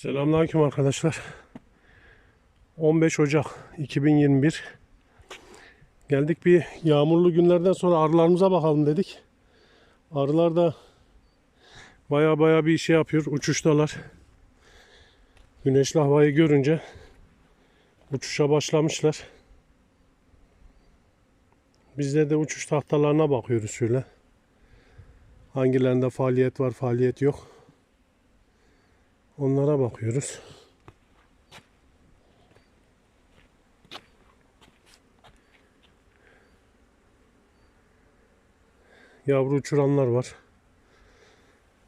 Selamünaleyküm arkadaşlar. 15 Ocak 2021. Geldik bir yağmurlu günlerden sonra arılarımıza bakalım dedik. Arılar da baya baya bir şey yapıyor. Uçuştalar. Güneşli havayı görünce uçuşa başlamışlar. Bizde de uçuş tahtalarına bakıyoruz şöyle. Hangilerinde faaliyet var, faaliyet yok. Onlara bakıyoruz. Yavru uçuranlar var.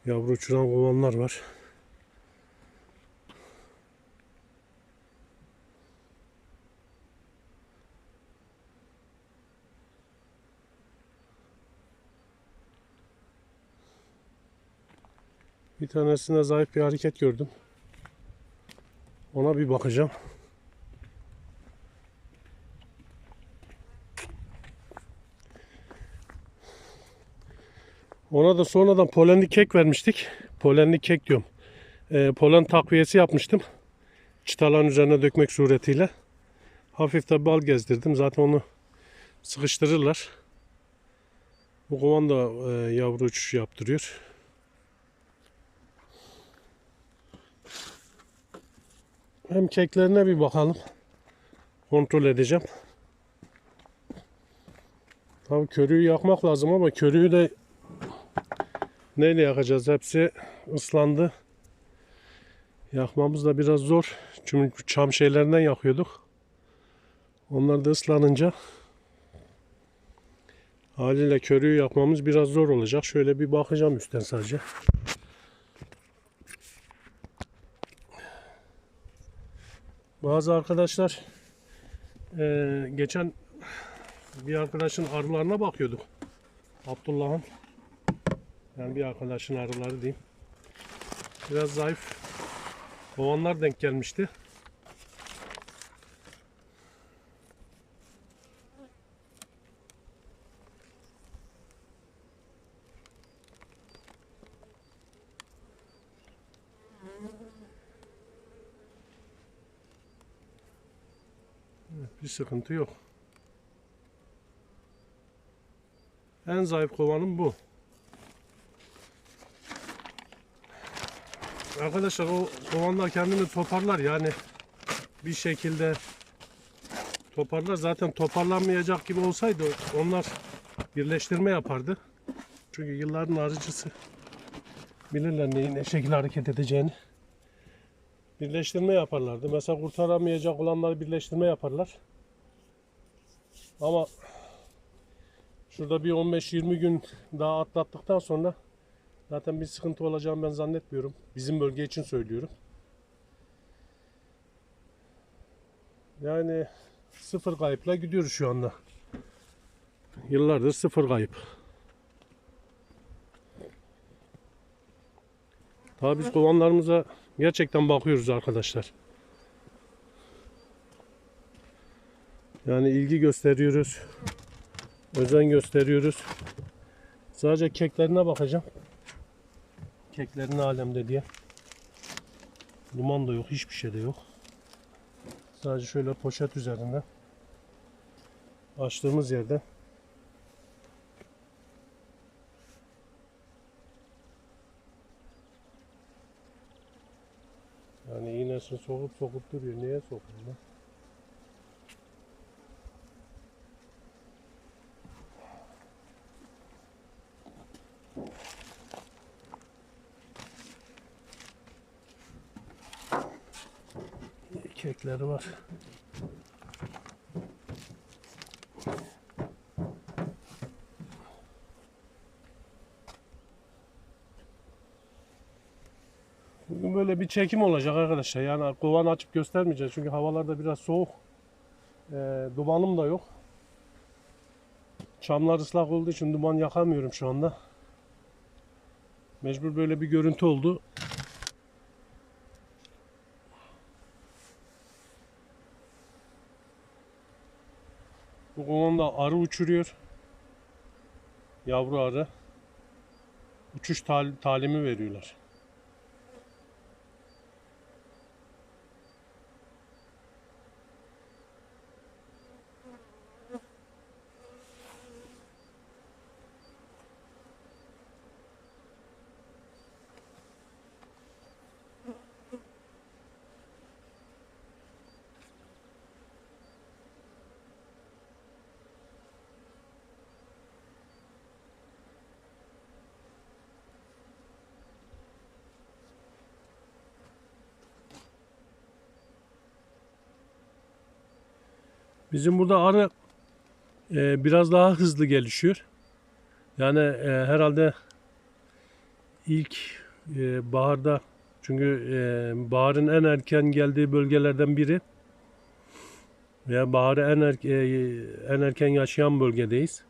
Yavru uçuran kovanlar var. Tanesinde zayıf bir hareket gördüm. Ona bir bakacağım. Ona da sonradan polenli kek vermiştik. Polenli kek diyorum. Ee, polen takviyesi yapmıştım. Çıtaların üzerine dökmek suretiyle. Hafif de bal gezdirdim. Zaten onu sıkıştırırlar. Bu kovan da e, yavru uçuş yaptırıyor. Hem keklerine bir bakalım. Kontrol edeceğim. Tabii körüğü yakmak lazım ama körüğü de neyle yakacağız? Hepsi ıslandı. Yakmamız da biraz zor. Çünkü çam şeylerinden yakıyorduk. Onlar da ıslanınca haliyle körüğü yakmamız biraz zor olacak. Şöyle bir bakacağım üstten sadece. Bazı arkadaşlar eee, geçen bir arkadaşın arılarına bakıyorduk. Abdullah'ın yani bir arkadaşın arıları diyeyim. Biraz zayıf kovanlar denk gelmişti. Bir sıkıntı yok. En zayıf kovanım bu. Arkadaşlar o kovanlar kendini toparlar yani bir şekilde toparlar. Zaten toparlanmayacak gibi olsaydı onlar birleştirme yapardı. Çünkü yılların arıcısı bilirler neyin ne şekilde hareket edeceğini. Birleştirme yaparlardı. Mesela kurtaramayacak olanları birleştirme yaparlar. Ama şurada bir 15-20 gün daha atlattıktan sonra zaten bir sıkıntı olacağını ben zannetmiyorum. Bizim bölge için söylüyorum. Yani sıfır kayıpla gidiyoruz şu anda. Yıllardır sıfır kayıp. Tabii biz kovanlarımıza gerçekten bakıyoruz arkadaşlar. Yani ilgi gösteriyoruz. Özen gösteriyoruz. Sadece keklerine bakacağım. Keklerin alemde diye. Duman da yok, hiçbir şey de yok. Sadece şöyle poşet üzerinde açtığımız yerde İğnesini sokup sokup duruyor. Niye sokuyor lan? Kekleri var. Böyle bir çekim olacak arkadaşlar. Yani kovanı açıp göstermeyeceğiz. Çünkü havalar da biraz soğuk. Ee, dumanım da yok. Çamlar ıslak olduğu için duman yakamıyorum şu anda. Mecbur böyle bir görüntü oldu. Bu kovanda arı uçuruyor. Yavru arı. Uçuş tal- talimi veriyorlar. Bizim burada arı e, biraz daha hızlı gelişiyor. Yani e, herhalde ilk e, baharda çünkü e, baharın en erken geldiği bölgelerden biri veya baharı en, er- e, en erken yaşayan bölgedeyiz.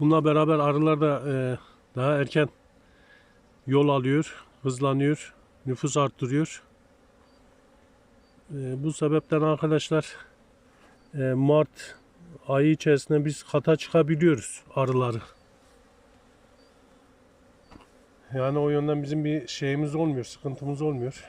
Bununla beraber arılar da e, daha erken yol alıyor, hızlanıyor, nüfus arttırıyor. E, bu sebepten arkadaşlar Mart ayı içerisinde biz kata çıkabiliyoruz arıları. Yani o yönden bizim bir şeyimiz olmuyor, sıkıntımız olmuyor.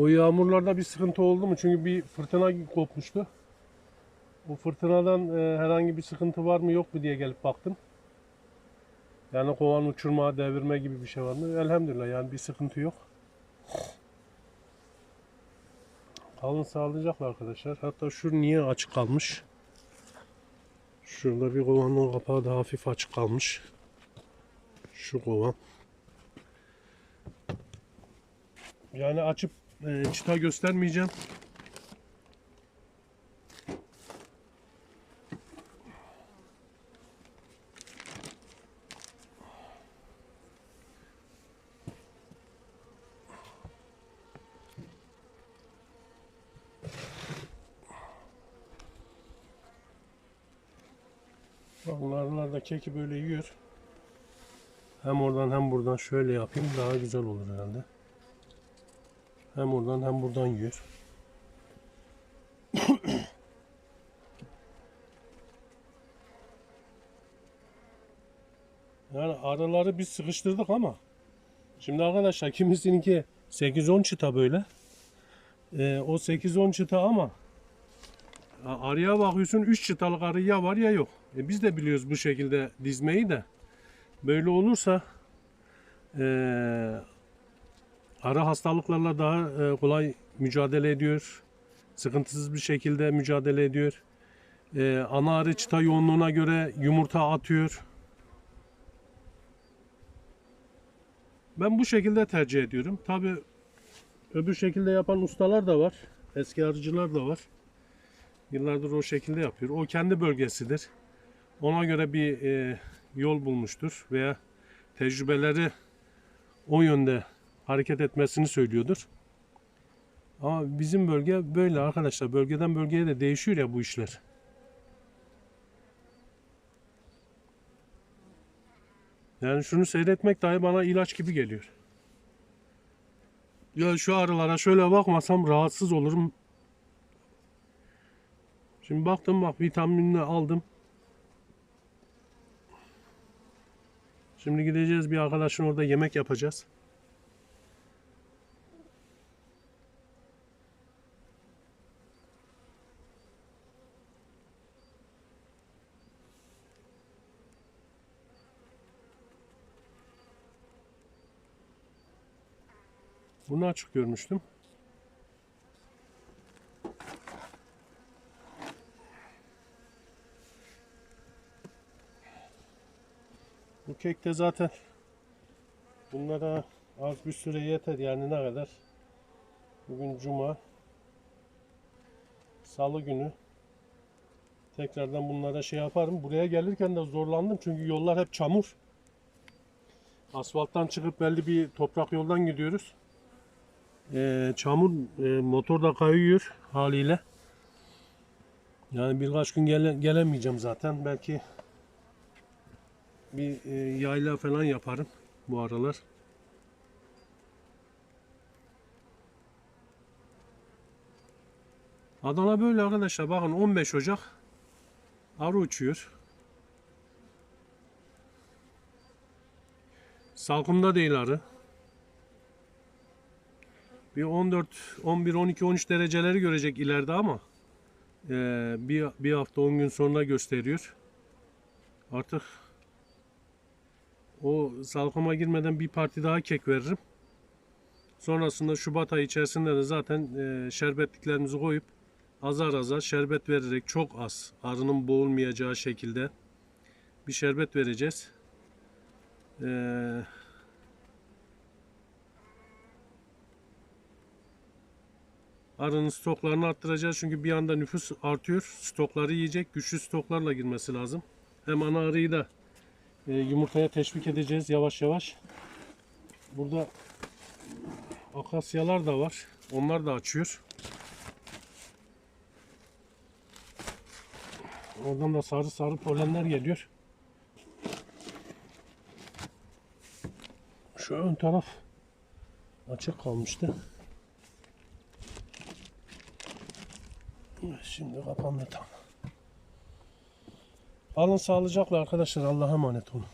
O yağmurlarda bir sıkıntı oldu mu? Çünkü bir fırtına kopmuştu. O fırtınadan e, herhangi bir sıkıntı var mı yok mu diye gelip baktım. Yani kovan uçurma, devirme gibi bir şey var mı? Elhamdülillah yani bir sıkıntı yok. Kalın sağlayacaklar arkadaşlar. Hatta şu niye açık kalmış? Şurada bir kovanın kapağı da hafif açık kalmış. Şu kovan. Yani açıp e, çıta göstermeyeceğim. Onlarlar da keki böyle yiyor. Hem oradan hem buradan şöyle yapayım daha güzel olur herhalde. Hem oradan hem buradan yiyor. yani arıları biz sıkıştırdık ama şimdi arkadaşlar kimisininki 8-10 çıta böyle. Ee, o 8-10 çıta ama arıya bakıyorsun 3 çıtalık arı ya var ya yok. E, biz de biliyoruz bu şekilde dizmeyi de. Böyle olursa eee arı hastalıklarla daha e, kolay mücadele ediyor. Sıkıntısız bir şekilde mücadele ediyor. E, ana arı çıta yoğunluğuna göre yumurta atıyor. Ben bu şekilde tercih ediyorum. Tabi öbür şekilde yapan ustalar da var. Eski arıcılar da var. Yıllardır o şekilde yapıyor. O kendi bölgesidir. Ona göre bir e, yol bulmuştur veya tecrübeleri o yönde hareket etmesini söylüyordur. Ama bizim bölge böyle arkadaşlar. Bölgeden bölgeye de değişiyor ya bu işler. Yani şunu seyretmek dahi bana ilaç gibi geliyor. Ya şu arılara şöyle bakmasam rahatsız olurum. Şimdi baktım bak vitaminini aldım. Şimdi gideceğiz bir arkadaşın orada yemek yapacağız. Bunu açık görmüştüm. Bu kek de zaten bunlara az bir süre yeter yani ne kadar? Bugün cuma. Salı günü tekrardan bunlara şey yaparım. Buraya gelirken de zorlandım çünkü yollar hep çamur. Asfalttan çıkıp belli bir toprak yoldan gidiyoruz. Ee, çamur e, motor da kayıyor haliyle. Yani birkaç gün gele, gelemeyeceğim zaten. Belki bir e, yayla falan yaparım bu aralar. Adana böyle arkadaşlar. Bakın 15 Ocak arı uçuyor. Salkımda değil arı. Bir 14, 11, 12, 13 dereceleri görecek ileride ama eee, bir, bir hafta 10 gün sonra gösteriyor. Artık o salkıma girmeden bir parti daha kek veririm. Sonrasında Şubat ayı içerisinde de zaten e, şerbetliklerimizi koyup azar azar şerbet vererek çok az arının boğulmayacağı şekilde bir şerbet vereceğiz. Ee, arının stoklarını arttıracağız çünkü bir anda nüfus artıyor. Stokları yiyecek. Güçlü stoklarla girmesi lazım. Hem ana arıyı da e, yumurtaya teşvik edeceğiz yavaş yavaş. Burada akasyalar da var. Onlar da açıyor. Oradan da sarı sarı polenler geliyor. Şu ön taraf açık kalmıştı. Şimdi kapandı tam. Alın sağlıcakla arkadaşlar. Allah'a emanet olun.